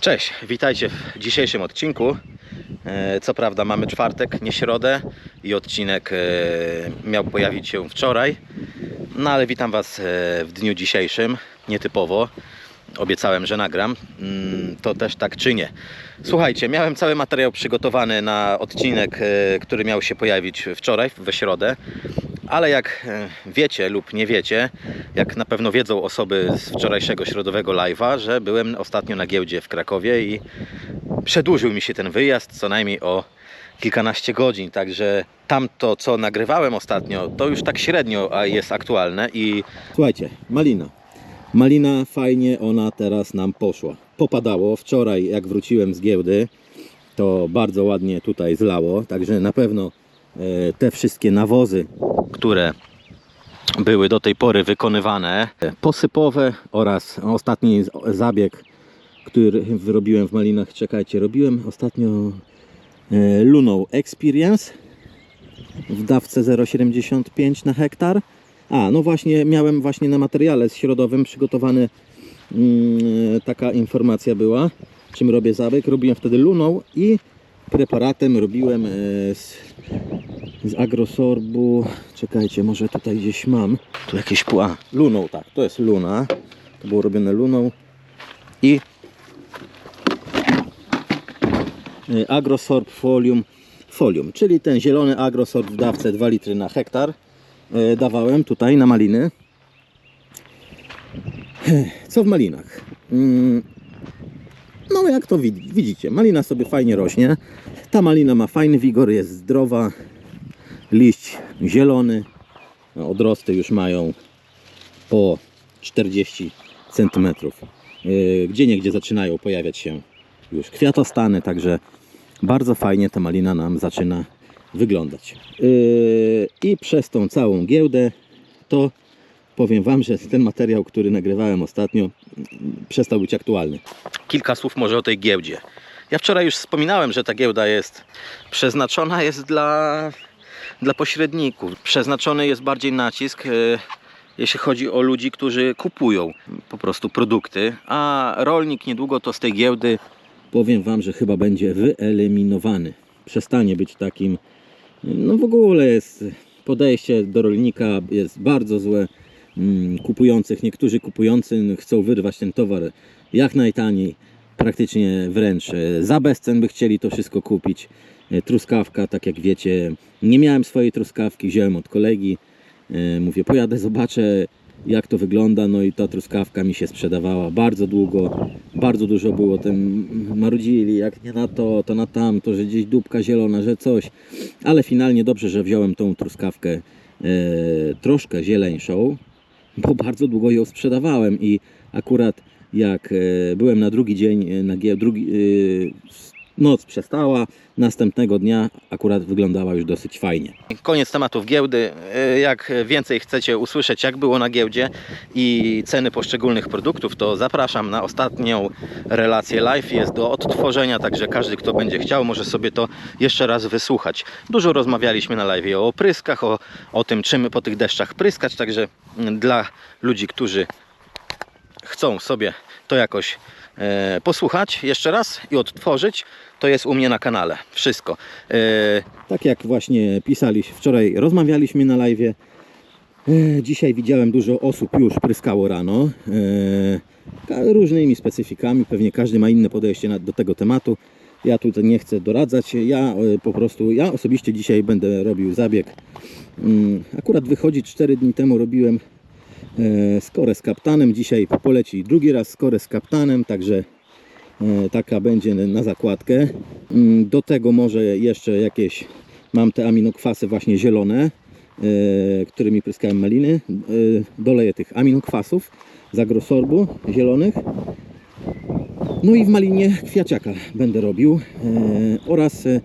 Cześć, witajcie w dzisiejszym odcinku. E, Co prawda mamy czwartek, nie środę i odcinek e, miał pojawić się wczoraj. No ale witam Was e, w dniu dzisiejszym, nietypowo. Obiecałem, że nagram. Mm, To też tak czynię. Słuchajcie, miałem cały materiał przygotowany na odcinek, który miał się pojawić wczoraj, we środę. Ale jak e, wiecie lub nie wiecie, jak na pewno wiedzą osoby z wczorajszego środowego live'a, że byłem ostatnio na giełdzie w Krakowie i przedłużył mi się ten wyjazd co najmniej o kilkanaście godzin, także tamto co nagrywałem ostatnio, to już tak średnio jest aktualne i słuchajcie, malina. Malina fajnie ona teraz nam poszła. Popadało wczoraj jak wróciłem z giełdy, to bardzo ładnie tutaj zlało, także na pewno te wszystkie nawozy, które były do tej pory wykonywane, posypowe oraz ostatni zabieg, który wyrobiłem w malinach, czekajcie, robiłem ostatnio e, Luną Experience w dawce 0,75 na hektar. A, no właśnie, miałem właśnie na materiale środowym przygotowany mm, taka informacja była, czym robię zabieg. Robiłem wtedy Luną i preparatem robiłem e, z, z agrosorbu. Czekajcie, może tutaj gdzieś mam. Tu jakieś pła. Luną, tak, to jest Luna. To było robione Luną i e, agrosorb folium folium, czyli ten zielony agrosorb w dawce 2 litry na hektar e, dawałem tutaj na maliny. Co w malinach? No jak to wid- widzicie, malina sobie fajnie rośnie. Ta malina ma fajny wigor, jest zdrowa. Liść zielony. Odrosty już mają po 40 cm. Gdzie niegdzie zaczynają pojawiać się już kwiatostany, także bardzo fajnie ta malina nam zaczyna wyglądać. Yy, I przez tą całą giełdę to powiem Wam, że ten materiał, który nagrywałem ostatnio, przestał być aktualny. Kilka słów może o tej giełdzie. Ja wczoraj już wspominałem, że ta giełda jest przeznaczona jest dla, dla pośredników. Przeznaczony jest bardziej nacisk, yy, jeśli chodzi o ludzi, którzy kupują po prostu produkty, a rolnik niedługo to z tej giełdy powiem Wam, że chyba będzie wyeliminowany. Przestanie być takim, no w ogóle jest podejście do rolnika jest bardzo złe. Mm, Kupujących, niektórzy kupujący chcą wyrwać ten towar jak najtaniej, praktycznie wręcz e, za bezcen by chcieli to wszystko kupić. E, Truskawka, tak jak wiecie, nie miałem swojej truskawki, wziąłem od kolegi. E, Mówię, pojadę, zobaczę jak to wygląda. No i ta truskawka mi się sprzedawała bardzo długo. Bardzo dużo było tym marudzili, jak nie na to, to na tamto, że gdzieś dupka zielona, że coś. Ale finalnie dobrze, że wziąłem tą truskawkę troszkę zieleńszą, bo bardzo długo ją sprzedawałem i akurat jak e, byłem na drugi dzień e, na drugi, e, noc przestała, następnego dnia akurat wyglądała już dosyć fajnie. Koniec tematów giełdy. E, Jak więcej chcecie usłyszeć, jak było na giełdzie i ceny poszczególnych produktów, to zapraszam na ostatnią relację live. Jest do odtworzenia, także każdy, kto będzie chciał, może sobie to jeszcze raz wysłuchać. Dużo rozmawialiśmy na live o opryskach, o, o tym, czym po tych deszczach pryskać, także dla ludzi, którzy chcą sobie to jakoś e, posłuchać jeszcze raz i odtworzyć, to jest u mnie na kanale. Wszystko. E, tak jak właśnie pisaliśmy, wczoraj rozmawialiśmy na live. E, dzisiaj widziałem dużo osób już pryskało rano. E, różnymi specyfikami, pewnie każdy ma inne podejście na, do tego tematu. Ja tutaj nie chcę doradzać. Ja e, po prostu, ja osobiście dzisiaj będę robił zabieg. Mm, Akurat wychodzi 4 dni temu robiłem skorę z kaptanem. Dzisiaj poleci drugi raz skorę z kaptanem, także e, taka będzie na zakładkę. Mm, Do tego może jeszcze jakieś, mam te aminokwasy właśnie zielone, e, którymi pryskałem maliny. E, Doleję tych aminokwasów z agrosorbu zielonych. No i w malinie kwiaciaka będę robił e, oraz e,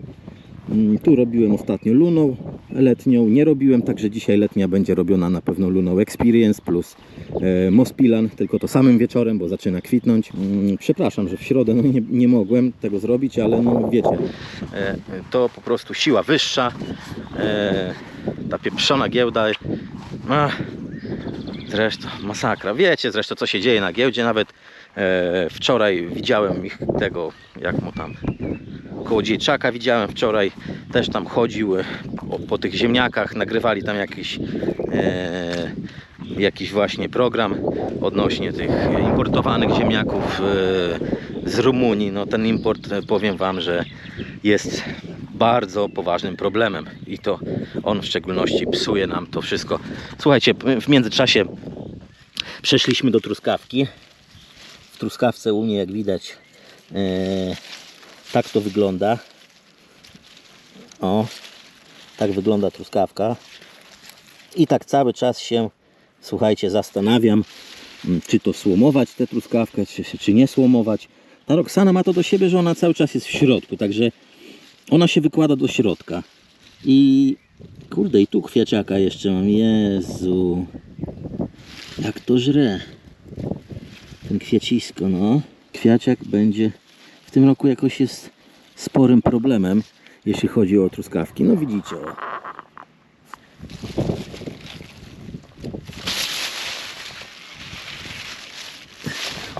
Mm, Tu robiłem ostatnio luną letnią, nie robiłem, także dzisiaj letnia będzie robiona na pewno luną Experience plus e, Mospilan, tylko to samym wieczorem, bo zaczyna kwitnąć. Mm, Przepraszam, że w środę no, nie, nie mogłem tego zrobić, ale no wiecie, e, to po prostu siła wyższa, e, ta pieprzona giełda, ach, zresztą masakra. Wiecie zresztą co się dzieje na giełdzie, nawet E, wczoraj widziałem ich tego, jak mu tam, koło dzieciaka widziałem wczoraj, też tam chodził e, po, tych ziemniakach, nagrywali tam jakiś, e, jakiś właśnie program odnośnie tych importowanych ziemniaków e, z Rumunii. No ten import, e, powiem Wam, że jest bardzo poważnym problemem i to on w szczególności psuje nam to wszystko. Słuchajcie, w międzyczasie przeszliśmy do truskawki. W truskawce u mnie, jak widać, e, tak to wygląda. O, tak wygląda truskawka. I tak cały czas się, słuchajcie, zastanawiam, mm, czy to słomować tę truskawkę, czy, czy nie słomować. Ta Roxana ma to do siebie, że ona cały czas jest w środku, także ona się wykłada do środka. I kurde, i tu kwiaciaka jeszcze mam. Jezu. Jak to żre. Ten kwiacisko, no. Kwiaciak będzie w tym roku jakoś jest sporym problemem, jeśli chodzi o truskawki. No widzicie.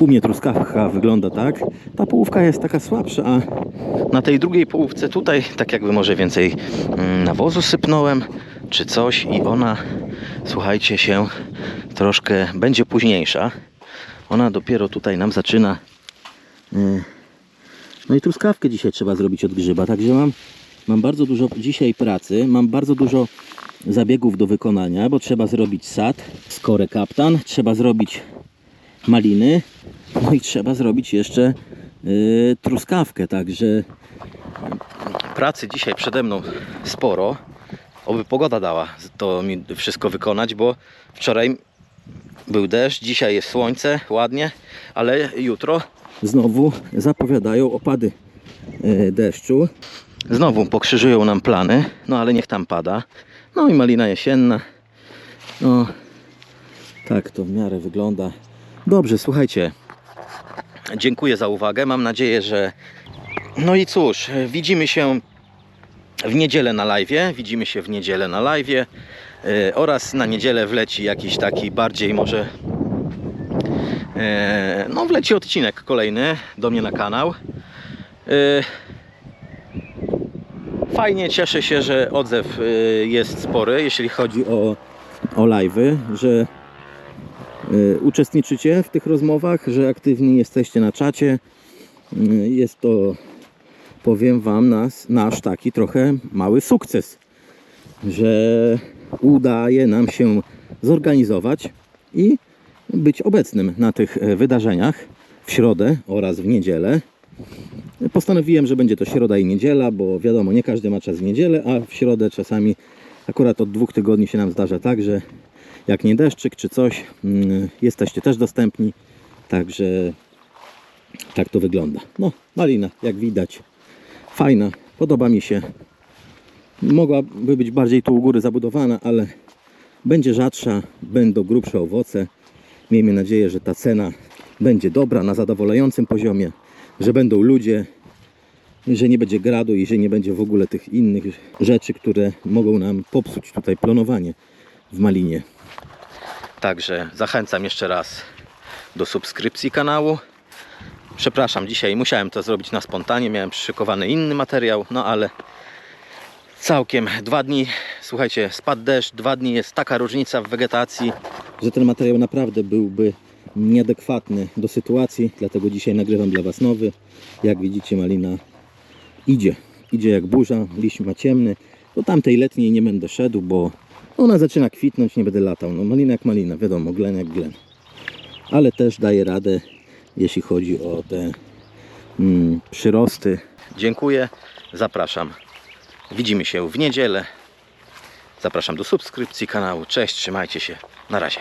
U mnie truskawka wygląda tak. Ta połówka jest taka słabsza, a na tej drugiej połówce tutaj tak jakby może więcej mm, nawozu sypnąłem czy coś i ona słuchajcie się troszkę będzie późniejsza. Ona dopiero tutaj nam zaczyna. No i truskawkę dzisiaj trzeba zrobić od grzyba, także mam, mam bardzo dużo dzisiaj pracy, mam bardzo dużo zabiegów do wykonania, bo trzeba zrobić sad, skorę kaptan, trzeba zrobić maliny, no i trzeba zrobić jeszcze y, truskawkę, także pracy dzisiaj przede mną sporo. Oby pogoda dała to mi wszystko wykonać, bo wczoraj był deszcz, dzisiaj jest słońce, ładnie, ale jutro znowu zapowiadają opady e, deszczu. Znowu pokrzyżują nam plany, no ale niech tam pada. No i malina jesienna. No, tak to w miarę wygląda. Dobrze, słuchajcie. Dziękuję za uwagę. Mam nadzieję, że. No i cóż, widzimy się w niedzielę na live. Widzimy się w niedzielę na live. Yy, oraz na niedzielę wleci jakiś taki bardziej może. Yy, No, wleci odcinek kolejny do mnie na kanał. Yy, Fajnie, cieszę się, że odzew yy, jest spory, jeśli chodzi o, o live'y, że uczestniczycie w tych rozmowach, że aktywni jesteście na czacie. Jest to, powiem Wam, nas, nasz taki trochę mały sukces, że udaje nam się zorganizować i być obecnym na tych e, wydarzeniach w środę oraz w niedzielę. Postanowiłem, że będzie to środa i niedziela, bo wiadomo, nie każdy ma czas w niedzielę, a w środę czasami akurat od dwóch tygodni się nam zdarza tak, że jak nie deszczyk czy coś, mm, jesteście też dostępni. Także tak to wygląda. No, malina, jak widać, fajna, podoba mi się. Mogłaby być bardziej tu u góry zabudowana, ale będzie rzadsza, będą grubsze owoce. Miejmy nadzieję, że ta cena będzie dobra, na zadowalającym poziomie, że będą ludzie, że nie będzie gradu i że nie będzie w ogóle tych innych rzeczy, które mogą nam popsuć tutaj planowanie w Malinie. Także zachęcam jeszcze raz do subskrypcji kanału. Przepraszam, dzisiaj musiałem to zrobić na spontanie, miałem przyszykowany inny materiał, no ale całkiem dwa dni, słuchajcie, spadł deszcz, dwa dni jest taka różnica w wegetacji, że ten materiał naprawdę byłby nieadekwatny do sytuacji, dlatego dzisiaj nagrywam dla Was nowy. Jak widzicie malina idzie, idzie jak burza, liść ma ciemny. Do tamtej letniej nie będę szedł, bo ona zaczyna kwitnąć, nie będę latał. No malina jak malina, wiadomo, glen jak glen. Ale też daje radę, jeśli chodzi o te mm, przyrosty. Dziękuję, zapraszam. Widzimy się w niedzielę. Zapraszam do subskrypcji kanału. Cześć, trzymajcie się. Na razie.